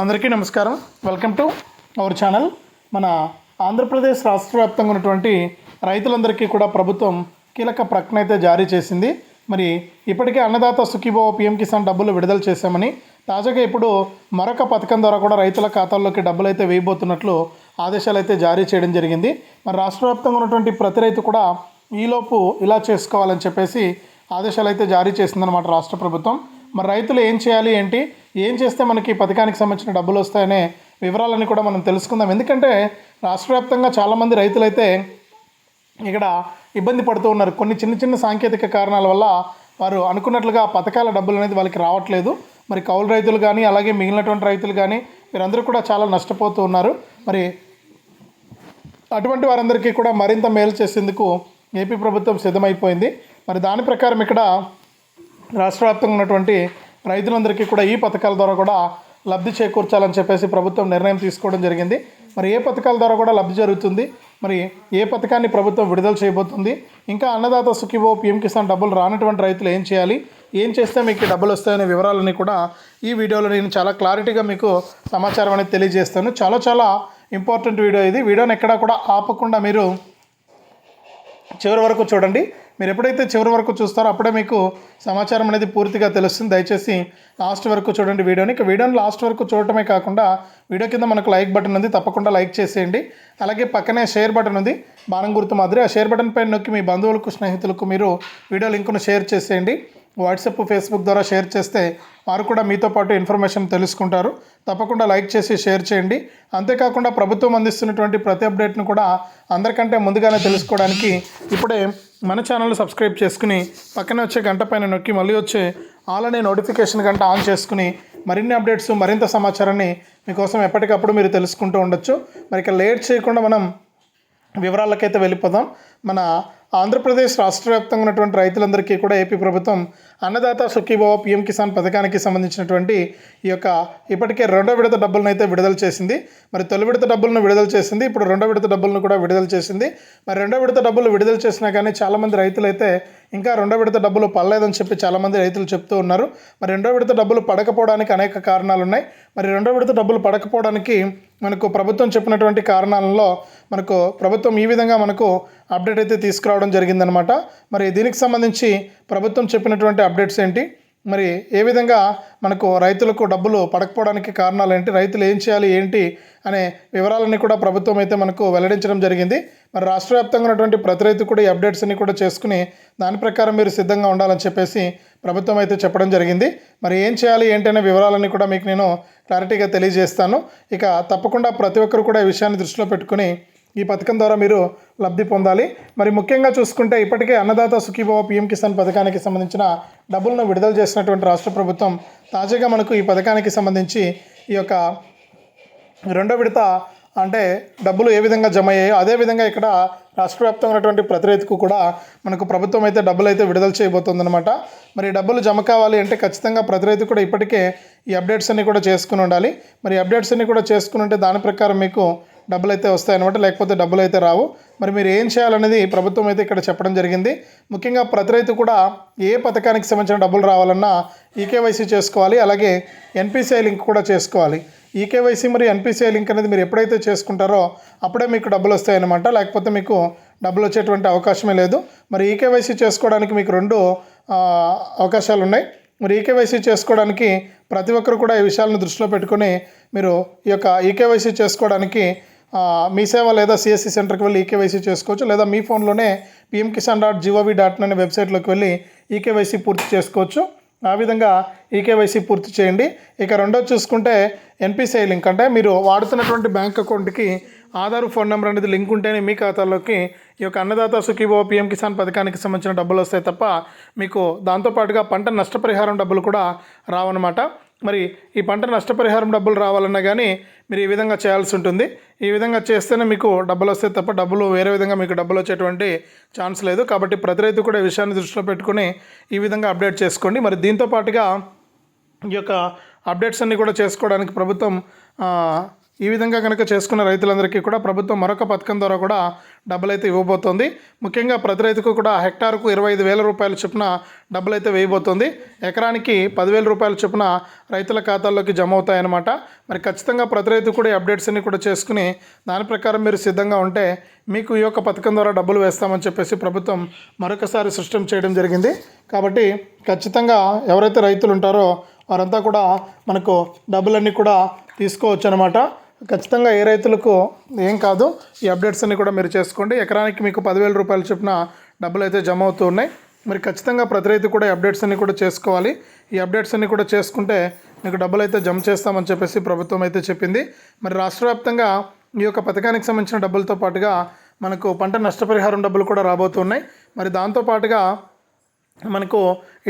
అందరికీ నమస్కారం. Welcome to our channel మన ఆంధ్రప్రదేశ్ రాష్ట్ర వ్యాప్తంగా ఉన్నటువంటి రైతులందరికీ కూడా ప్రభుత్వం కీలక ప్రకటన అయితే జారీ చేసింది. మరి ఇప్పటికే అన్నదాత సుఖీభావ పిఎం కిసాన్ డబ్బులు విడుదల చేశామని తాజాగా ఇప్పుడు మరొక పథకం ద్వారా కూడా రైతుల ఖాతాల్లోకి డబ్బులు అయితే వేయబోతున్నట్లు ఆదేశాలు అయితే జారీ చేయడం జరిగింది. మరి రాష్ట్ర వ్యాప్తంగా ఉన్నటువంటి ప్రతి రైతు కూడా ఈలోపు ఇలా చేసుకోవాలని చెప్పేసి ఆదేశాలు అయితే జారీ చేసిందనమాట రాష్ట్ర ప్రభుత్వం. మరి రైతులు ఏం చేయాలి ఏంటి? ఏం చేస్తే మనకి పథకానికి సంబంధించిన డబ్బులు వస్తాయనే వివరాలని కూడా మనం తెలుసుకుందాం. ఎందుకంటే రాష్ట్ర వ్యాప్తంగా చాలామంది రైతులైతే ఇక్కడ ఇబ్బంది పడుతూ ఉన్నారు. కొన్ని చిన్న చిన్న సాంకేతిక కారణాల వల్ల వారు అనుకున్నట్లుగా పథకాల డబ్బులు అనేది వాళ్ళకి రావట్లేదు. మరి కౌలు రైతులు కానీ అలాగే మిగిలినటువంటి రైతులు కానీ వీరందరూ కూడా చాలా నష్టపోతూ ఉన్నారు. మరి అటువంటి వారందరికీ కూడా మరింత మేలు చేసేందుకు ఏపీ ప్రభుత్వం సిద్ధమైపోయింది. మరి దాని ప్రకారం ఇక్కడ రాష్ట్ర వ్యాప్తంగా ఉన్నటువంటి రైతులందరికీ కూడా ఈ పథకాల ద్వారా కూడా లబ్ధి చేకూర్చాలని చెప్పేసి ప్రభుత్వం నిర్ణయం తీసుకోవడం జరిగింది. మరి ఏ పథకాల ద్వారా కూడా లబ్ధి జరుగుతుంది? మరి ఏ పథకాన్ని ప్రభుత్వం విడుదల చేయబోతుంది? ఇంకా అన్నదాత సుఖివో పిఎం కిసాన్ డబ్బులు రానటువంటి రైతులు ఏం చేయాలి? ఏం చేస్తే మీకు డబ్బులు వస్తాయనే వివరాలని కూడా ఈ వీడియోలో నేను చాలా క్లారిటీగా మీకు సమాచారం అనేది తెలియజేస్తాను. చాలా చాలా ఇంపార్టెంట్ వీడియో ఇది. వీడియోని ఎక్కడా కూడా ఆపకుండా మీరు చివరి వరకు చూడండి. మీరు ఎప్పుడైతే చివరి వరకు చూస్తారో అప్పుడే మీకు సమాచారం అనేది పూర్తిగా తెలుస్తుంది. దయచేసి లాస్ట్ వరకు చూడండి వీడియోని. ఇక వీడియోని లాస్ట్ వరకు చూడటమే కాకుండా వీడియో కింద మనకు లైక్ బటన్ ఉంది. తప్పకుండా లైక్ చేసేయండి. అలాగే పక్కనే షేర్ బటన్ ఉంది. బాణం గుర్తు మాదిరి ఆ షేర్ బటన్ పైన నొక్కి మీ బంధువులకు స్నేహితులకు మీరు వీడియో లింకును షేర్ చేసేయండి. వాట్సాప్ ఫేస్బుక్ ద్వారా షేర్ చేస్తే వారు కూడా మీతో పాటు ఇన్ఫర్మేషన్ తెలుసుకుంటారు. తప్పకుండా లైక్ చేసి షేర్ చేయండి. అంతేకాకుండా ప్రభుత్వం అందిస్తున్నటువంటి ప్రతి అప్డేట్ను కూడా అందరికంటే ముందుగానే తెలుసుకోవడానికి ఇప్పుడే మన ఛానల్ సబ్స్క్రైబ్ చేసుకుని పక్కనే వచ్చే గంట పైన నొక్కి మళ్ళీ వచ్చే ఆల్ అనే నోటిఫికేషన్ గంట ఆన్ చేసుకుని మరిన్ని అప్డేట్స్ మరింత సమాచారాన్ని మీకోసం ఎప్పటికప్పుడు మీరు తెలుసుకుంటూ ఉండొచ్చు. మరి ఇక లేట్ చేయకుండా మనం వివరాలకైతే వెళ్ళిపోదాం. మన ఆంధ్రప్రదేశ్ రాష్ట్ర వ్యాప్తంగా ఉన్నటువంటి రైతులందరికీ కూడా ఏపీ ప్రభుత్వం అన్నదాత సుఖీభావ పిఎం కిసాన్ పథకానికి సంబంధించినటువంటి ఈ యొక్క ఇప్పటికే రెండో విడత డబ్బులను అయితే విడుదల చేసింది. మరి తొలి విడత డబ్బులను విడుదల చేసింది. ఇప్పుడు రెండో విడత డబ్బులను కూడా విడుదల చేసింది. మరి రెండో విడత డబ్బులు విడుదల చేసినా కానీ చాలామంది రైతులు అయితే ఇంకా రెండో విడత డబ్బులు పడలేదని చెప్పి చాలామంది రైతులు చెప్తూ ఉన్నారు. మరి రెండో విడత డబ్బులు పడకపోవడానికి అనేక కారణాలు ఉన్నాయి మరి రెండో విడత డబ్బులు పడకపోవడానికి మనకు ప్రభుత్వం చెప్పినటువంటి కారణాలలో మనకు ప్రభుత్వం ఈ విధంగా మనకు అప్డేట్ అయితే తీసుకురావడం జరిగిందనమాట. మరి దీనికి సంబంధించి ప్రభుత్వం చెప్పినటువంటి అప్డేట్స్ ఏంటి? మరి ఏ విధంగా మనకు రైతులకు డబ్బులు పడకపోవడానికి కారణాలు ఏంటి రైతులు ఏం చేయాలి? ఏంటి? అనే వివరాలన్నీ కూడా ప్రభుత్వం అయితే మనకు వెల్లడించడం జరిగింది. మరి రాష్ట్ర వ్యాప్తంగా ఉన్నటువంటి ప్రతి రైతు కూడా ఈ అప్డేట్స్ అన్ని కూడా చేసుకుని దాని ప్రకారం మీరు సిద్ధంగా ఉండాలని చెప్పేసి ప్రభుత్వం అయితే చెప్పడం జరిగింది. మరి ఏం చేయాలి? ఏంటి? అనే వివరాలన్నీ కూడా మీకు నేను క్లారిటీగా తెలియజేస్తాను. ఇక తప్పకుండా ప్రతి ఒక్కరు కూడా ఈ విషయాన్ని దృష్టిలో పెట్టుకుని ఈ పథకం ద్వారా మీరు లబ్ధి పొందాలి. మరి ముఖ్యంగా చూసుకుంటే ఇప్పటికే అన్నదాత సుఖీభావ పిఎం కిసాన్ పథకానికి సంబంధించిన డబ్బులను విడుదల చేసినటువంటి రాష్ట్ర ప్రభుత్వం తాజాగా మనకు ఈ పథకానికి సంబంధించి ఈ యొక్క రెండో విడత అంటే డబ్బులు ఏ విధంగా జమ అయ్యాయో అదే విధంగా ఇక్కడ రాష్ట్ర వ్యాప్తంగా ఉన్నటువంటి ప్రతి రైతుకు కూడా మనకు ప్రభుత్వం అయితే డబ్బులు అయితే విడుదల చేయబోతుందన్నమాట. మరి డబ్బులు జమ కావాలి అంటే ఖచ్చితంగా ప్రతి రైతు కూడా ఇప్పటికే ఈ అప్డేట్స్ అన్ని కూడా చేసుకుని ఉండాలి. మరి అప్డేట్స్ అన్ని కూడా చేసుకుని ఉంటే దాని ప్రకారం మీకు డబ్బులు అయితే వస్తాయన్నమాట లేకపోతే డబ్బులు అయితే రావు. మరి మీరు ఏం చేయాలనేది ప్రభుత్వం అయితే ఇక్కడ చెప్పడం జరిగింది. ముఖ్యంగా ప్రతి రైతు కూడా ఏ పథకానికి సంబంధించిన డబ్బులు రావాలన్నా ఈకేవైసీ చేసుకోవాలి అలాగే ఎన్పిసిఐ లింక్ కూడా చేసుకోవాలి. ఈకేవైసీ మరియు ఎన్పిసిఐ లింక్ అనేది మీరు ఎప్పుడైతే చేసుకుంటారో అప్పుడే మీకు డబ్బులు వస్తాయన్నమాట లేకపోతే మీకు డబ్బులు వచ్చేటువంటి అవకాశమే లేదు. మరి ఈకేవైసీ చేసుకోవడానికి మీకు రెండు అవకాశాలు ఉన్నాయి మరి ఈకేవైసీ చేసుకోవడానికి ప్రతి ఒక్కరు కూడా ఈ విషయాలను దృష్టిలో పెట్టుకొని మీరు ఈ యొక్క ఈకేవైసీ చేసుకోవడానికి మీ సేవ లేదా సిఎస్సి సెంటర్కి వెళ్ళి ఈకేవైసీ చేసుకోవచ్చు లేదా మీ ఫోన్లోనే PM Kisan dot G O V dot అనే వెబ్సైట్లోకి వెళ్ళి ఈకేవైసీ పూర్తి చేసుకోవచ్చు. ఆ విధంగా ఈకేవైసీ పూర్తి చేయండి. ఇక రెండోది చూసుకుంటే ఎన్పిసిఐ లింక్. అంటే మీరు వాడుతున్నటువంటి బ్యాంక్ అకౌంట్కి ఆధార్ ఫోన్ నెంబర్ అనేది లింక్ ఉంటేనే మీ ఖాతాలోకి ఈ యొక్క అన్నదాత సుఖీభో పిఎం కిసాన్ పథకానికి సంబంధించిన డబ్బులు వస్తాయి తప్ప మీకు దాంతోపాటుగా పంట నష్టపరిహారం డబ్బులు కూడా రావన్నమాట. మరి ఈ పంట నష్టపరిహారం డబ్బులు రావాలన్నా కానీ మీరు ఈ విధంగా చేయాల్సి ఉంటుంది. ఈ విధంగా చేస్తేనే మీకు డబ్బులు వస్తే తప్ప డబ్బులు వేరే విధంగా మీకు డబ్బులు వచ్చేటువంటి ఛాన్స్ లేదు. కాబట్టి ప్రతి రైతు కూడా విషయాన్ని దృష్టిలో పెట్టుకుని ఈ విధంగా అప్డేట్ చేసుకోండి. మరి దీంతో పాటుగా ఈ యొక్క అప్డేట్స్ అన్నీ కూడా చేసుకోవడానికి ప్రభుత్వం ఈ విధంగా కనుక చేసుకున్న రైతులందరికీ కూడా ప్రభుత్వం మరొక పథకం ద్వారా కూడా డబ్బులైతే ఇవ్వబోతోంది. ముఖ్యంగా ప్రతి రైతుకు కూడా హెక్టార్కు ఇరవై ఐదు వేల రూపాయల చొప్పున డబ్బులైతే వేయబోతోంది. ఎకరానికి పదివేల రూపాయల చొప్పున రైతుల ఖాతాల్లోకి జమ అవుతాయన్నమాట. మరి ఖచ్చితంగా ప్రతి రైతు కూడా అప్డేట్స్ అన్ని కూడా చేసుకుని దాని ప్రకారం మీరు సిద్ధంగా ఉంటే మీకు ఈ యొక్క పథకం ద్వారా డబ్బులు వేస్తామని చెప్పేసి ప్రభుత్వం మరొకసారి సృష్టం చేయడం జరిగింది. కాబట్టి ఖచ్చితంగా ఎవరైతే రైతులు ఉంటారో వారంతా కూడా మనకు డబ్బులన్నీ కూడా తీసుకోవచ్చు అనమాట ఖచ్చితంగా ఏ రైతులకు ఏం కాదు ఈ అప్డేట్స్ అన్ని కూడా మీరు చేసుకోండి. ఎకరానికి మీకు పదివేల రూపాయలు చొప్పున డబ్బులు అయితే జమ అవుతూ ఉన్నాయి. మరి ఖచ్చితంగా ప్రతి రైతు కూడా ఈ అప్డేట్స్ అన్ని కూడా చేసుకోవాలి. ఈ అప్డేట్స్ అన్ని కూడా చేసుకుంటే మీకు డబ్బులు అయితే జమ చేస్తామని చెప్పేసి ప్రభుత్వం అయితే చెప్పింది. మరి రాష్ట్ర వ్యాప్తంగా ఈ యొక్క పథకానికి సంబంధించిన డబ్బులతో పాటుగా మనకు పంట నష్టపరిహారం డబ్బులు కూడా రాబోతున్నాయి. మరి దాంతో పాటుగా మనకు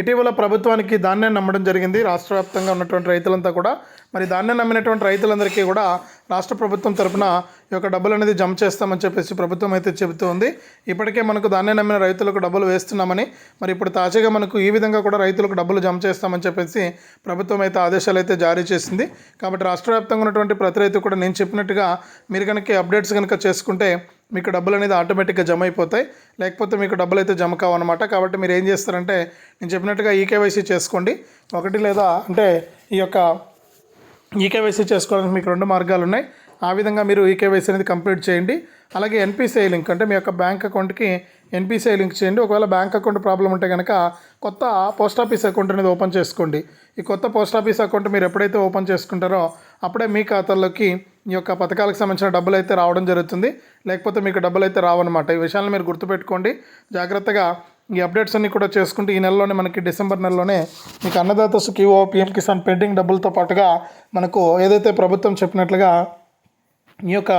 ఇటీవల ప్రభుత్వానికి ధాన్యం నమ్మడం జరిగింది. రాష్ట్ర వ్యాప్తంగా ఉన్నటువంటి రైతులంతా కూడా మరి ధాన్యం నమ్మినటువంటి రైతులందరికీ కూడా రాష్ట్ర ప్రభుత్వం తరపున ఈ యొక్క డబ్బులు అనేది జమ చేస్తామని చెప్పేసి ప్రభుత్వం అయితే చెబుతూ ఉంది ఇప్పటికే మనకు ధాన్యం నమ్మిన రైతులకు డబ్బులు వేస్తున్నామని మరి ఇప్పుడు తాజాగా మనకు ఈ విధంగా కూడా రైతులకు డబ్బులు జమ చేస్తామని చెప్పేసి ప్రభుత్వం అయితే ఆదేశాలు అయితే జారీ చేసింది. కాబట్టి రాష్ట్ర వ్యాప్తంగా ఉన్నటువంటి ప్రతి రైతు కూడా నేను చెప్పినట్టుగా మీరు కనుక అప్డేట్స్ కనుక చేసుకుంటే మీకు డబ్బులు అనేది ఆటోమేటిక్గా జమ అయిపోతాయి. లేకపోతే మీకు డబ్బులు అయితే జమ కావన్నమాట. కాబట్టి మీరు ఏం చేస్తారంటే నేను చెప్పినట్టుగా ఈకేవైసీ చేసుకోండి. ఒకటి లేదా అంటే ఈ యొక్క ఈకేవైసీ చేసుకోవడానికి మీకు రెండు మార్గాలు ఉన్నాయి. ఆ విధంగా మీరు ఈకేవైసీ అనేది కంప్లీట్ చేయండి. అలాగే ఎన్పిసిఐ లింక్ అంటే మీ యొక్క బ్యాంక్ అకౌంట్కి ఎన్పిసిఐ లింక్ చేయండి. ఒకవేళ బ్యాంక్ అకౌంట్ ప్రాబ్లం ఉంటే కనుక కొత్త పోస్ట్ ఆఫీస్ అకౌంట్ అనేది ఓపెన్ చేసుకోండి. ఈ కొత్త పోస్ట్ ఆఫీస్ అకౌంట్ మీరు ఎప్పుడైతే ఓపెన్ చేసుకుంటారో అప్పుడే మీ ఖాతాల్లోకి ఈ యొక్క పథకాలకు సంబంధించిన డబ్బులు అయితే రావడం జరుగుతుంది. లేకపోతే మీకు డబ్బులు అయితే రావన్నమాట. ఈ విషయాలను మీరు గుర్తుపెట్టుకోండి. జాగ్రత్తగా ఈ అప్డేట్స్ అన్ని కూడా చేసుకుంటే ఈ నెలలోనే మనకి డిసెంబర్ నెలలోనే మీకు అన్నదాత సుఖీఓ పిఎం కిసాన్ పెండింగ్ డబ్బులతో పాటుగా మనకు ఏదైతే ప్రభుత్వం చెప్పినట్లుగా ఈ యొక్క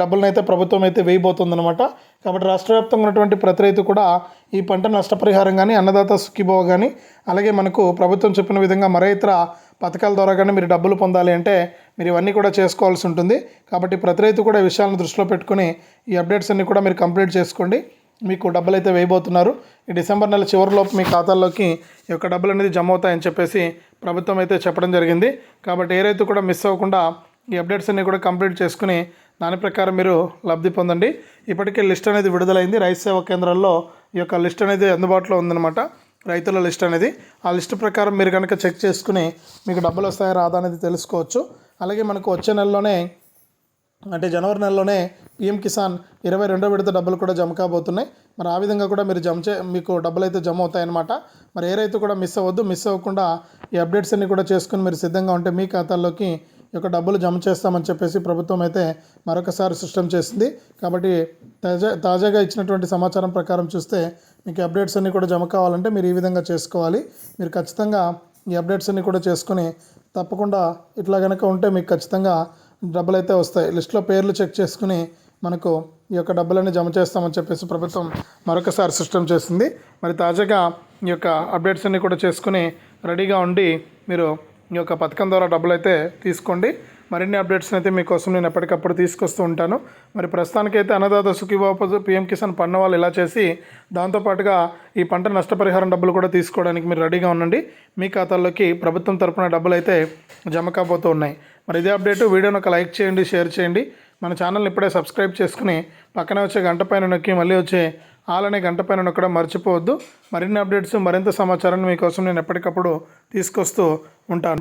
డబ్బులనైతే ప్రభుత్వం అయితే వేయబోతుందన్నమాట. కాబట్టి రాష్ట్ర వ్యాప్తంగా ఉన్నటువంటి ప్రతి రైతు కూడా ఈ పంట నష్టపరిహారం కానీ అన్నదాత సుఖీభవ కానీ అలాగే మనకు ప్రభుత్వం చెప్పిన విధంగా మరే ఇతర పథకాల ద్వారా కానీ మీరు డబ్బులు పొందాలి అంటే మీరు ఇవన్నీ కూడా చేసుకోవాల్సి ఉంటుంది. కాబట్టి ప్రతి రైతు కూడా విషయాలను దృష్టిలో పెట్టుకుని ఈ అప్డేట్స్ అన్నీ కూడా మీరు కంప్లీట్ చేసుకోండి. మీకు డబ్బులు అయితే వేయబోతున్నారు. ఈ డిసెంబర్ నెల చివరిలోపు మీ ఖాతాల్లోకి ఈ యొక్క డబ్బులు అనేది జమ అవుతాయని చెప్పేసి ప్రభుత్వం అయితే చెప్పడం జరిగింది. కాబట్టి ఏ రైతు కూడా మిస్ అవ్వకుండా ఈ అప్డేట్స్ అన్నీ కూడా కంప్లీట్ చేసుకుని దాని ప్రకారం మీరు లబ్ధి పొందండి. ఇప్పటికే లిస్ట్ అనేది విడుదలైంది. రైతు సేవా కేంద్రాల్లో ఈ యొక్క లిస్ట్ అనేది అందుబాటులో ఉందన్నమాట. రైతుల లిస్ట్ అనేది. ఆ లిస్ట్ ప్రకారం మీరు కనుక చెక్ చేసుకుని మీకు డబ్బులు వస్తాయా రాదా అనేది తెలుసుకోవచ్చు. అలాగే మనకు వచ్చే నెలలోనే అంటే జనవరి నెలలోనే పిఎం కిసాన్ ఇరవై రెండో విడత డబ్బులు కూడా జమ కాబోతున్నాయి. మరి ఆ విధంగా కూడా మీరు జమ చే మీకు డబ్బులు అయితే జమ అవుతాయన్నమాట. మరి ఏ రైతు కూడా మిస్ అవ్వద్దు మిస్ అవ్వకుండా ఈ అప్డేట్స్ అన్ని కూడా చేసుకుని మీరు సిద్ధంగా ఉంటే మీ ఖాతాల్లోకి యొక్క డబ్బులు జమ చేస్తామని చెప్పేసి ప్రభుత్వం అయితే మరొకసారి సిస్టమ్ చేసింది. కాబట్టి తాజా తాజాగా ఇచ్చినటువంటి సమాచారం ప్రకారం చూస్తే మీకు అప్డేట్స్ అన్నీ కూడా జమ కావాలంటే మీరు ఈ విధంగా చేసుకోవాలి. మీరు ఖచ్చితంగా ఈ అప్డేట్స్ అన్నీ కూడా చేసుకుని తప్పకుండా ఇట్లా కనుక ఉంటే మీకు ఖచ్చితంగా డబ్బులు అయితే వస్తాయి. లిస్ట్లో పేర్లు చెక్ చేసుకుని మనకు ఈ యొక్క డబ్బులన్నీ జమ చేస్తామని చెప్పేసి ప్రభుత్వం మరొకసారి సిస్టమ్ చేసింది. మరి తాజాగా ఈ యొక్క అప్డేట్స్ అన్ని కూడా చేసుకుని రెడీగా ఉండి మీరు ఈ యొక్క పథకం ద్వారా డబ్బులు అయితే తీసుకోండి. మరిన్ని అప్డేట్స్ అయితే మీకోసం నేను ఎప్పటికప్పుడు తీసుకొస్తూ ఉంటాను. మరి ప్రస్తుతానికైతే అన్నదాత సుఖీబాబు పిఎం కిసాన్ పన్న వాళ్ళు ఇలా చేసి దాంతోపాటుగా ఈ పంట నష్టపరిహారం డబ్బులు కూడా తీసుకోవడానికి మీరు రెడీగా ఉండండి. మీ ఖాతాల్లోకి ప్రభుత్వం తరపున డబ్బులు అయితే జమ కాబోతూ ఉన్నాయి. మరి ఇదే అప్డేట్ వీడియోని ఒక లైక్ చేయండి షేర్ చేయండి. మన ఛానల్ని ఇప్పుడే సబ్స్క్రైబ్ చేసుకుని పక్కనే వచ్చే గంట పైన నొక్కి మళ్ళీ వచ్చే ఆలనే అనే గంట పైన నొక్కడం మర్చిపోవద్దు. మరిన్ని అప్డేట్స్ మరింత సమాచారాన్ని మీకోసం నేను ఎప్పటికప్పుడు తీసుకొస్తూ ఉంటాను